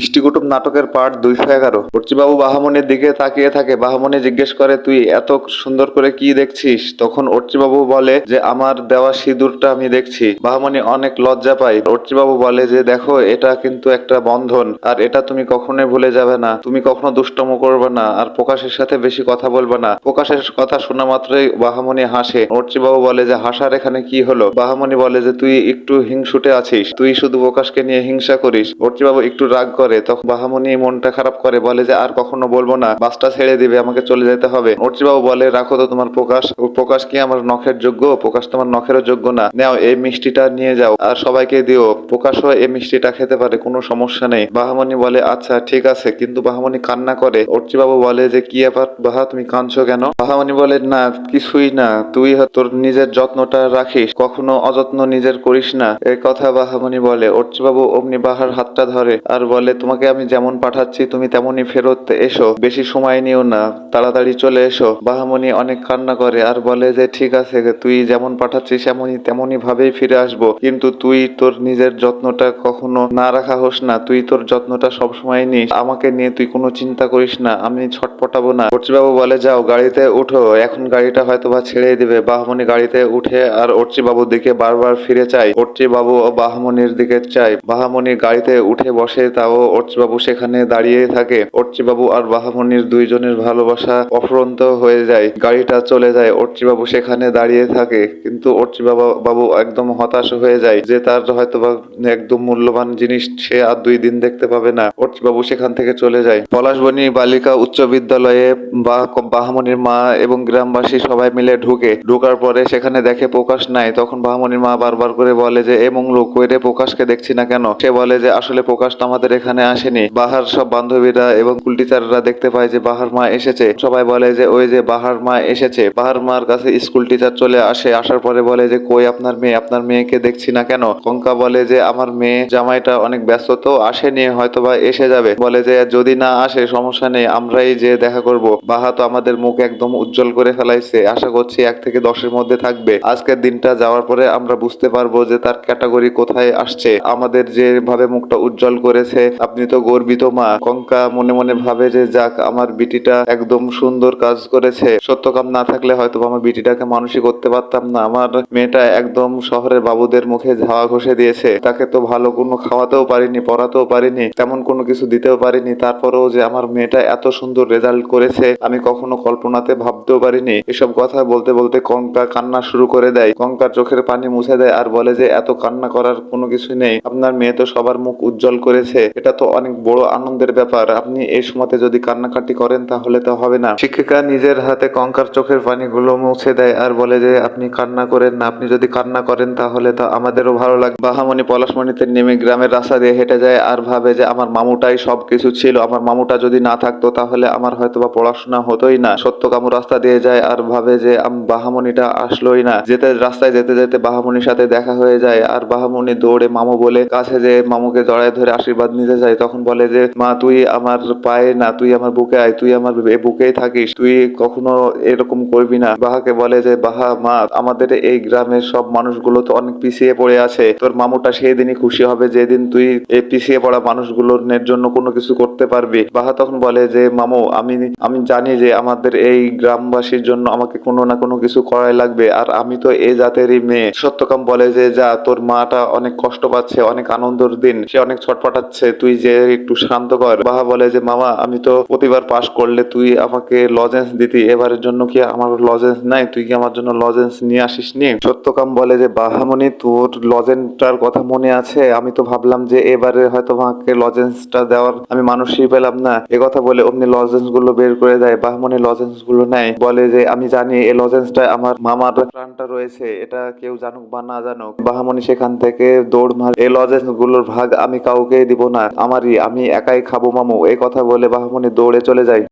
ইষ্টিকুটুম নাটকের পার্ট দুইশো এগারো। বাবু বাহামনির দিকে তাকিয়ে থাকে। বাহামনি জিজ্ঞেস করে, তুই এত সুন্দর করে কি দেখছিস? তখন বাবু বলে, যে আমার দেওয়া সিঁদুরটা আমি দেখছি। বাহামনি অনেক লজ্জা পায়। বাবু বলে, যে দেখো, এটা কিন্তু একটা বন্ধন, আর এটা তুমি কখনোই ভুলে যাবে না। তুমি কখনো দুষ্টম করবে না, আর প্রকাশের সাথে বেশি কথা বলবে না। প্রকাশের কথা শোনা মাত্রই বাহামনি হাসে। বাবু বলে, যে হাসার এখানে কি হলো? বাহামনি বলে, যে তুই একটু হিংসুটে আছিস। তুই শুধু প্রকাশকে নিয়ে হিংসা করিস। বাবু একটু রাগ করে তখন বাহামনি মনটা খারাপ করে, বলে যে আর কখনো বলব না, বাসটা ছেড়ে দিবে, আমাকে চলে যেতে হবে। বাবু বলে, রাখো তো তোমার প্রকাশ প্রকাশ কি আমার নখের যোগ্য? প্রকাশ তোমার নখেরও যোগ্য না। নাও, এই মিষ্টিটা নিয়ে যাও, আর সবাইকে দিও। প্রকাশও এই মিষ্টিটা খেতে পারে, কোনো সমস্যা নেই। বাহামনি বলে আচ্ছা ঠিক আছে। কিন্তু বাহামনি কান্না করে। বাবু বলে, যে কি ব্যাপার, বাহা, তুমি কাঁদছো কেন? বাহামনি বলে, না, কিছুই না। তুই তোর নিজের যত্নটা রাখিস। কখনো অযত্ন নিজের করিস না। এই কথা বাহামনি বলে। বাবু অমনি বাহার হাতটা ধরে আর বলে তোমাকে আমি যেমন পাঠাচ্ছি, তুমি তেমনই ফেরত এসো। বেশি সময় নিও না, তাড়াতাড়ি চলে এসো। বাহামনি অনেক কান্না করে আর বলে যে, ঠিক আছে, তুই যেমন পাঠাচ্ছিস এমনই তেমনই ভাবেই ফিরে আসব। কিন্তু তুই তোর নিজের যত্নটা কখনো না রাখা হোস না। তুই তোর যত্নটা সবসময় নিস। আমাকে নিয়ে তুই কোনো চিন্তা করিস না, আমি ছটপটাবো না। বাবু বলে, যাও, গাড়িতে উঠো। এখন গাড়িটা হয়তো বা ছেড়ে দিবে। বাহমনি গাড়িতে উঠে আর বাবুর দিকে বারবার ফিরে চাই বাবু ও বাহমনির দিকে চাই বাহামনি গাড়িতে উঠে বসে, তাও অর্চি বাবু সেখানে দাঁড়িয়ে থাকে। অর্চি বাবু আর বাহামনির দুইজনের ভালোবাসা অফরন্ত হয়ে যায়। গাড়িটা চলে যায় অর্চি বাবু সেখানে দাঁড়িয়ে থাকে। কিন্তু অর্চি বাবা একদম হতাশ হয়ে যায় যে তার হয়তো বা একদম মূল্যবান জিনিস সে আর দুই দিন দেখতে পাবে না। অর্চি বাবু সেখান থেকে চলে যায়। পলাশবনী বালিকা উচ্চ বিদ্যালয়ে বা বাহামনির মা এবং গ্রামবাসী সবাই মিলে ঢুকে। ঢোকার পরে সেখানে দেখে প্রকাশ নাই। তখন বাহামনির মা বারবার করে বলে যে, এ মংলু কইরে প্রকাশকে দেখছি না কেন? সে বলে যে, আসলে প্রকাশটা আমাদের এখানে আসেনি। বাহার সব বান্ধবীরা এবং স্কুল টিচাররা দেখতে পায় যে বাহার মা এসেছে। সবাই বলে যে, ওই যে বাহার মা এসেছে। বাহার মার কাছে স্কুল টিচার চলে আসে। আসার পরে বলে যে, কই আপনার মেয়ে? আপনার মেয়েকে দেখছি না কেন? কঙ্কা বলে যে, আমার মেয়ে জামাইটা অনেক ব্যস্ত তো আসেনি হয়তো বা এসে যাবে। বলে যে, যদি না আসে, সমস্যা নেই, আমরাই যে দেখা করব। বাহা তো আমাদের মুখ একদম উজ্জ্বল করে ফেলাইছে। আশা করছি এক থেকে দশের মধ্যে থাকবে। আজকের দিনটা যাওয়ার পরে আমরা বুঝতে পারব যে, তার ক্যাটাগরি কোথায় আসছে। আমাদের যেভাবে মুখটা উজ্জ্বল করেছে আপনি তো গর্বিত মা। কঙ্কা মনে মনে ভাবে যে, যাক, আমার বিটিটা একদম সুন্দর কাজ করেছে। সত্যকাম না থাকলে হয়তো আমার বিটিটাকে মানুষই করতে পারতাম না। আমার মেয়েটা একদম শহরের বাবুদের মুখে ঝাওয়া ঘষে দিয়েছে। তাকে তো ভালো কোনো খাওয়াতেও পারিনি, পড়াতেও পারিনি, তেমন কোনো কিছু দিতেও পারিনি। তারপরেও যে, আমার মেয়েটা এত সুন্দর রেজাল্ট করেছে, আমি কখনো কল্পনাতে ভাবতেও পারিনি। এসব কথা বলতে বলতে কঙ্কা কান্না শুরু করে দেয়। কঙ্কার চোখের পানি মুছে দেয় আর বলে যে, এত কান্না করার কোনো কিছু নেই। আপনার মেয়ে তো সবার মুখ উজ্জ্বল করেছে। এটা তো অনেক বড় আনন্দের ব্যাপার। আপনি এই সময়তে যদি কান্নাকাটি করেন, তাহলে তো হবে না। শিক্ষিকা নিজের হাতে কঙ্কার চোখের পানিগুলো মুছে দেয় আর বলে যে, আপনি কান্না করেন না। আপনি যদি কান্না করেন, তাহলে তো আমাদেরও ভালো লাগে বাহামণি পলাশমণিতে নেমে গ্রামের রাস্তা দিয়ে হেঁটে যায় আর ভাবে যে, আমার মামুটাই সব কিছু ছিল। আমার মামুটা যদি না থাকতো, তাহলে আমার হয়তো বা পড়াশোনা হতোই না। সত্যকামু রাস্তা দিয়ে যায় আর ভাবে যে বাহামণিটা আসলোই না। যেতে, রাস্তায় যেতে যেতে বাহামণির সাথে দেখা হয়ে যায়। আর বাহামণি দৌড়ে মামু বলে কাছে যে, মামুকে জড়ায় ধরে আশীর্বাদ নিতে যায়, তখন বলে যে, মা, তুই আমার পায়ে না, তুই আমার বুকে আয়, তুই আমার বুকেই থাকিস, তুই কখনো এরকম করবি না। বাহাকে বলে যে, বাহা, মা, আমাদের এই গ্রামের সব মানুষগুলো তো অনেক পিছিয়ে পড়ে আছে, তোর মামুটা সেই দিনই খুশি হবে যেদিন তুই এই পিছিয়ে পড়া মানুষগুলোর জন্য কোনো কিছু করতে পারবি। বাহা তখন বলে যে, মামু, আমি আমি জানি যে আমাদের এই গ্রামবাসীর জন্য আমাকে কোনো না কোনো কিছু করাই লাগবে, আর আমি তো এই জাতেরই মেয়ে। সত্যকাম বলে যে, যা, তোর মাটা অনেক কষ্ট পাচ্ছে, অনেক আনন্দের দিন, সে অনেক ছটপটাচ্ছে তুই যে একটু শান্ত কর। বাহা বলে যে, মামা, আমি তো প্রতিবার পাশ করলে তুই আমাকে লজেন্স দিতি। এবারের জন্য কি আমার লজেন্স নাই? তুই কি আমার জন্য লজেন্স নিয়ে আসিস নি সত্যকাম বলে যে বাহামণি তোর লজেন্সটার কথা মনে আছে? আমি তো ভাবলাম যে, এবারে হয়তো আমাকে লজেন্সটা দেওয়ার আমি মানুষই পেলাম না। এ কথা বলে অমনি লজেন্সগুলো বের করে দেয়। বাহামণি লজেন্সগুলো নেয়। বলে যে, আমি জানি এই লজেন্সটা আমার মামার প্রাণটা রয়েছে। এটা কেউ জানুক বা না জানুক বাহামণি সেখান থেকে দৌড় মার। এই লজেন্সগুলোর ভাগ আমি কাউকে দিব না। আমারই আমি একাই খাব মামু এই কথা বলে বাহমনি দৌড়ে চলে যায়।